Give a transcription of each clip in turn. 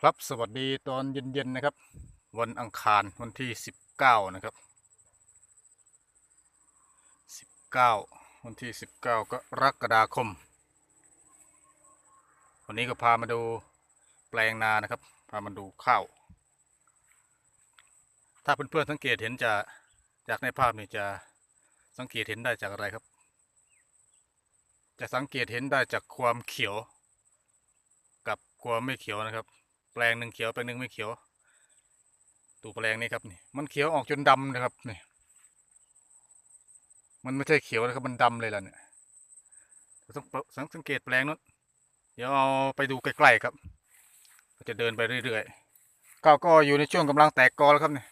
ครับสวัสดีตอนเย็นๆนะครับ วันอังคารวันที่สิบเก้านะครับสิบเก้าวันที่สิบเก้ากรกฎาคม วันนี้ก็พามาดูแปลงนานะครับ พามาดูข้าว ถ้าเพื่อนๆสังเกตเห็นจะจากในภาพนี่จะสังเกตเห็นได้จากอะไรครับ จะสังเกตเห็นได้จากความเขียว กับความไม่เขียวนะครับ แปลงหนึ่งเขียวแปลงหนึ่งไม่เขียว ตูแปลงนี้ครับนี่มันเขียวออกจนดำนะครับนี่มันไม่ใช่เขียวนะครับมันดำเลยล่ะเนี่ยสังสังสังเกตแปลงนั้นเดี๋ยวเอาไปดูใกล้ๆครับจะเดินไปเรื่อยๆก้าวก็อยู่ในช่วงกำลังแตกกอแล้วครับเนี่ย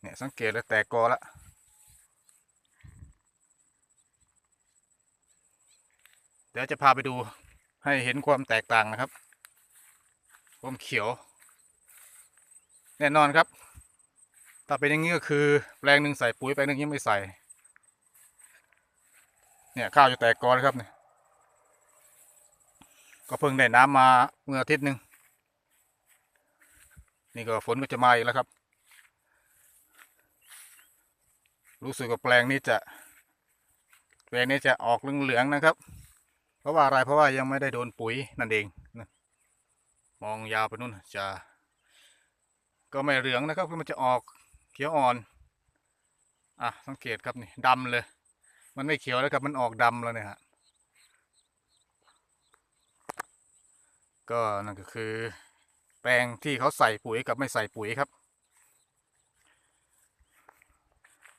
เนี่ยสังเกตแล้วแตกกอแล้วเดี๋ยวจะพาไปดู ให้เห็นความแตกต่างนะครับ ความเขียว แน่นอนครับ ถ้าเป็นอย่างนี้ก็คือ แปลงหนึ่งใส่ปุ๋ยแปลงหนึ่งยังไม่ใส่ เนี่ยข้าวจะแตกกอแล้วครับเนี่ย ก็เพิ่งได้น้ำมาเมื่ออาทิตย์หนึ่ง นี่ก็ฝนก็จะมาอีกแล้วครับ รู้สึกว่าแปลงนี้จะแปลงนี้จะออกเหลืองๆนะครับ เพราะว่าอะไรเพราะว่ายังไม่ได้โดนปุ๋ยนั่นเองนะมองยาวไปนู่นจะ ก็ไม่เหลืองนะครับคือมันจะออกเขียวอ่อนอะสังเกตครับนี่ดำเลย มันไม่เขียวแล้วครับมันออกดำแล้วเนี่ยฮะก็นั่นก็คือ แปลงที่เขาใส่ปุ๋ยกับไม่ใส่ปุ๋ยครับ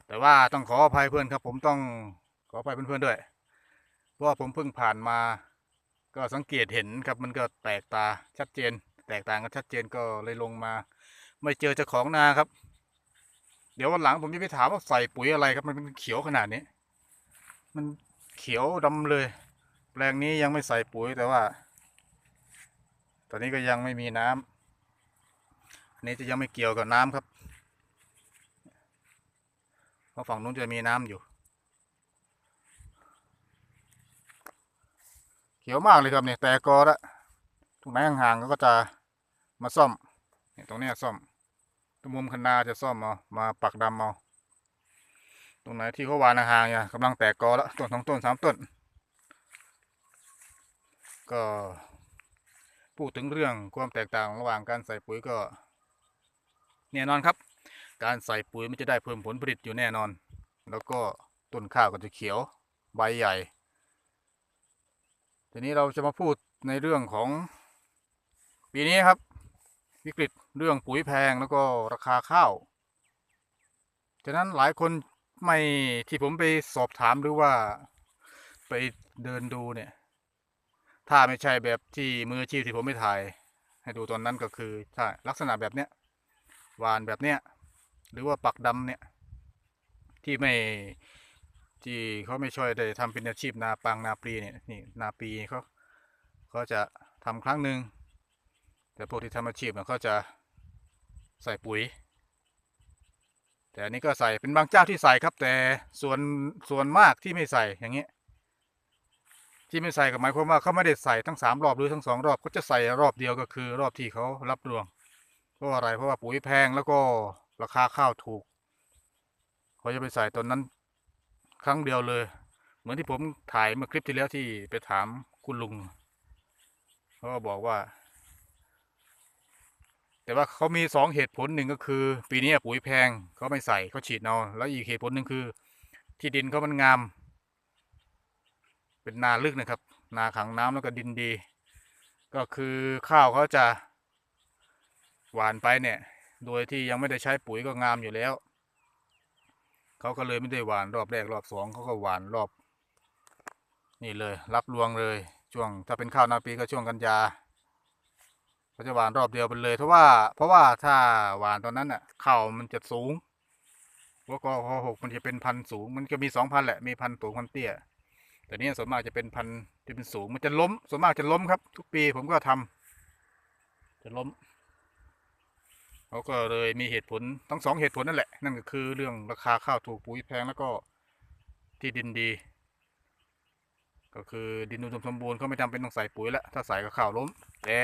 แต่ว่าต้องขออภัยเพื่อนครับ ผมต้องขออภัยเพื่อนๆด้วย เพราะผมเพิ่งผ่านมา ก็สังเกตเห็นครับมันก็แปลกตาชัดเจน แตกต่างกันชัดเจนก็เลยลงมา ไม่เจอเจ้าของนาครับ เดี๋ยววันหลังผมจะไปถามว่าใส่ปุ๋ยอะไรครับมันเป็นเขียวขนาดนี้ มันเขียวดำเลย แปลงนี้ยังไม่ใส่ปุ๋ยแต่ว่า ตอนนี้ก็ยังไม่มีน้ำอันนี้จะยังไม่เกี่ยวกับน้ำครับ เพราะฝั่งนู้นจะมีน้ำอยู่ ขียวมากเลยครับเนี่ยแต่กอละตรงไหนห่างๆก็จะมาซ่อมเนี่ยตรงนี้ซ่อมตรงมุมคันนาจะซ่อมเอามาปักดำเอาตรงไหนที่เขาวานห่างๆเนี่ยกำลังแตกกอแล้วต้นสองต้นสามต้น ก็พูดถึงเรื่องความแตกต่างระหว่างการใส่ปุ๋ยก็แน่นอนครับ การใส่ปุ๋ยมันจะได้เพิ่มผลผลิตอยู่แน่นอน แล้วก็ต้นข้าวก็จะเขียวใบใหญ่ ทีนี้เราจะมาพูดในเรื่องของ ปีนี้ครับ วิกฤตเรื่องปุ๋ยแพงแล้วก็ราคาข้าวฉะนั้นหลายคนไม่ที่ผมไปสอบถามหรือว่าไปเดินดูเนี่ย ถ้าไม่ใช่แบบที่มืออาชีพที่ผมไม่ถ่าย ให้ดูตอนนั้นก็คือถ้าลักษณะแบบเนี้ยวานแบบเนี้ยหรือว่าปักดำเนี่ย ที่ไม่ ที่เขาไม่ช่วยได้ทำเป็นอาชีพนาปังนาปีเนี่ยนี่นาปีเขาเขาจะทำครั้งหนึ่งแต่พวกที่ทำอาชีพเนี่ยเขาจะใส่ปุ๋ย แต่อันนี้ก็ใส่เป็นบางเจ้าที่ใส่ครับ แต่ส่วนส่วนมากที่ไม่ใส่อย่างเงี้ยที่ไม่ใส่ก็หมายความว่าเขาไม่ได้ใส่ทั้งสามรอบหรือทั้งสองรอบเขาจะใส่รอบเดียวก็คือ รอบที่เขารับรวงเพราะอะไรเพราะว่าปุ๋ยแพงแล้วก็ราคาข้าวถูกเขาจะไปใส่ตอนนั้น ครั้งเดียวเลย เหมือนที่ผมถ่ายเมื่อคลิปที่แล้วที่ไปถามคุณลุงเขาก็บอกว่า แต่ว่าเขามีสองเหตุผลหนึ่งก็คือ ปีนี้ปุ๋ยแพงเขาไม่ใส่เขาฉีดเอาแล้วอีกเหตุผลหนึ่งคือ ที่ดินเขามันงาม เป็นนาลึกนะครับ นาขังน้ำแล้วก็ดินดี ก็คือข้าวเขาจะหวานไปเนี่ย โดยที่ยังไม่ได้ใช้ปุ๋ยก็งามอยู่แล้ว เขาก็เลยไม่ได้หวานรอบแรกรอบสองเขาก็หวานรอบ นี่เลย รับรวงเลย ช่วงถ้าเป็นข้าวนาปีก็ช่วงกันยาเขาจะหวานรอบเดียวไปเลยเพราะว่า เพราะว่าถ้าหวานตอนนั้นอะข้าวมันจะสูงวกอคอหกมันจะเป็นพันสูง มันก็มีสองพันแหละมีพันสูงพันเตี้ย แต่เนี้ส่วนมากจะเป็นพันที่เป็นสูง มันจะล้มส่วนมากจะล้มครับ ทุกปีผมก็ทำจะล้ม เขาก็เลยมีเหตุผลทั้งสองเหตุผลนั่นแหละ นั่นก็คือเรื่องราคาข้าวถูกปุ๋ยแพงแล้วก็ที่ดินดี ก็คือดินอุดมสมบูรณ์เขาไม่จำเป็นต้องใส่ปุ๋ยแล้วถ้าใส่ก็ข้าวล้มแต่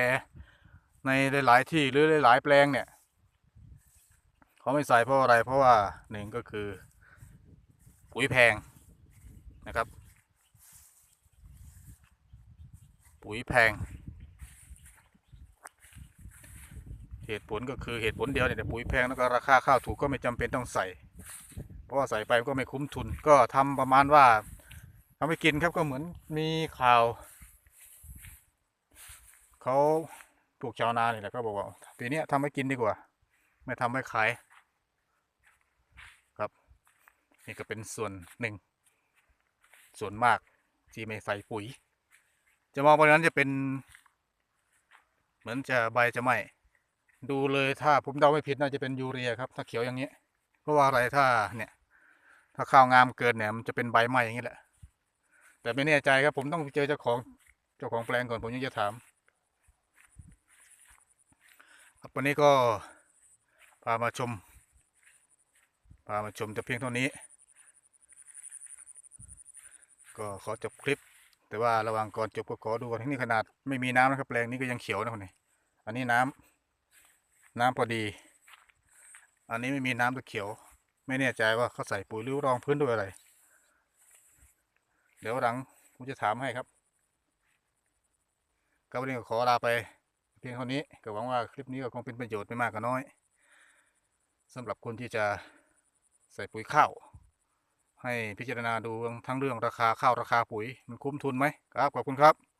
ในหลาย ๆ ที่หรือหลายๆแปลงเนี่ยเขาไม่ใส่เพราะอะไรเพราะว่าหนึ่งก็คือ ปุ๋ยแพงนะครับ ปุ๋ยแพง เหตุผลก็คือเหตุผลเดียวเนี่ยปุ๋ยแพงแล้วก็ราคาข้าวถูกก็ไม่จำเป็นต้องใส่ เพราะว่าใส่ไปก็ไม่คุ้มทุน ก็ทำประมาณว่าทำไปกินครับก็เหมือนมีข่าวเขาปลูกชาวนาเนี่ยแหละก็บอกว่าปีนี้ทำให้กินดีกว่า ไม่ทำให้ขายครับ นี่ก็เป็นส่วนหนึ่ง ส่วนมากที่ไม่ใส่ปุ๋ย จะมองไปนั้นจะเป็น เหมือนจะใบจะไหม ดูเลยถ้าผมเดาไม่ผิดน่าจะเป็นยูเรียครับ ถ้าเขียวอย่างนี้ เพราะว่าอะไรถ้าเนี่ย ถ้าข้าวงามเกินเนี่ยมันจะเป็นใบไหม้อย่างนี้แหละ แต่ไม่แน่ใจครับผมต้องเจอเจ้าของเจ้าของแปลงก่อนผมยังจะถามครับวันนี้ก็พามาชมพามาชมแต่เพียงเท่านี้ ก็ขอจบคลิป แต่ว่าระหว่างก่อนจบก็ขอดูก่อนที่นี่ขนาดไม่มีน้ำนะครับแปลงนี้ก็ยังเขียวนะคนนี้ อันนี้น้ำ น้ำพอดี อันนี้ไม่มีน้ำตัวเขียว ไม่แน่ใจว่าเขาใส่ปุ๋ยหรือรองพื้นด้วยอะไร เดี๋ยวหลังผมจะถามให้ครับก็วันนี้ก็ขอลาไป เพียงเท่านี้ก็หวังว่าคลิปนี้ก็คงเป็นประโยชน์ไม่มากก็น้อยสำหรับคนที่จะใส่ปุ๋ยข้าวให้พิจารณาดูทั้งเรื่องราคาข้าวราคาปุ๋ยมันคุ้มทุนไหมครับขอบคุณครับ